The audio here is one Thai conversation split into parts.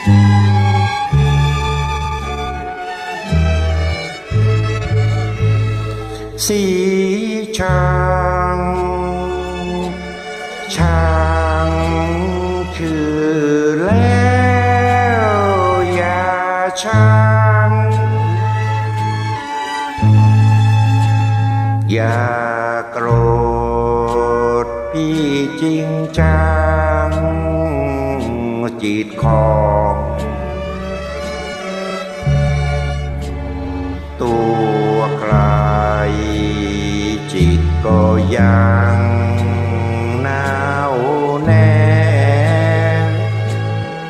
สีช้างช้างคือแล้วอย่าช้างอย่าโกรธพี่จริงจัง จิตของตัวใครจิตก็ยังหนาวแน่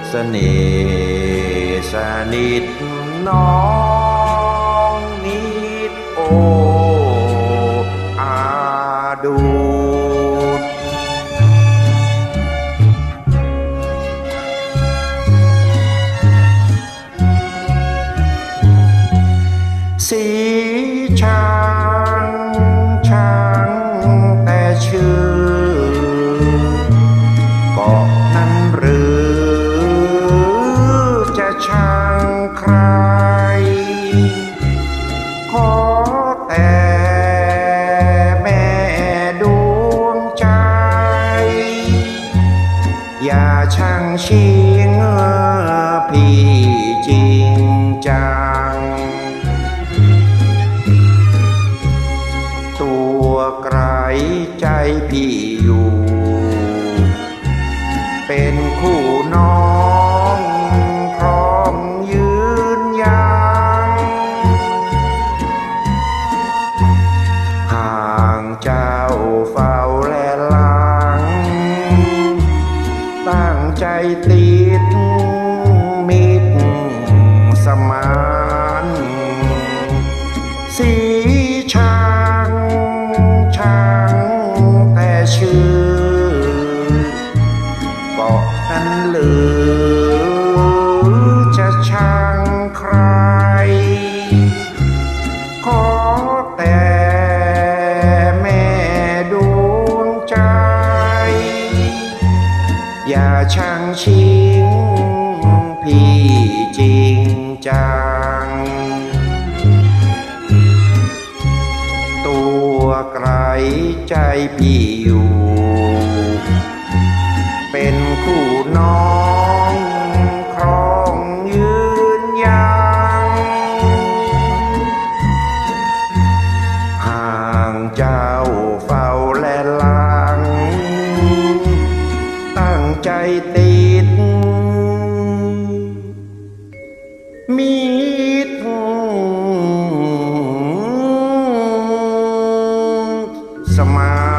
เสนิสนิทน้อง ช้างช้างแต่ชื่อเกาะนั้นหรือจะช่างใคร ขอแต่แม่ดวงใจ อย่าช่างชิงพี่ ตัวไกลใจพี่อยู่ เป็นคู่น้องพร้อมยืนยัง ห่างเจ้าเฝ้าและหลัง ตั้งใจติดมิตรสมา แม่ดวงใจ อย่าช่างชิงพี่จริงจัง ตัวไกลใจพี่อยู่ เป็นคู่น้อง ติด มีทงสมา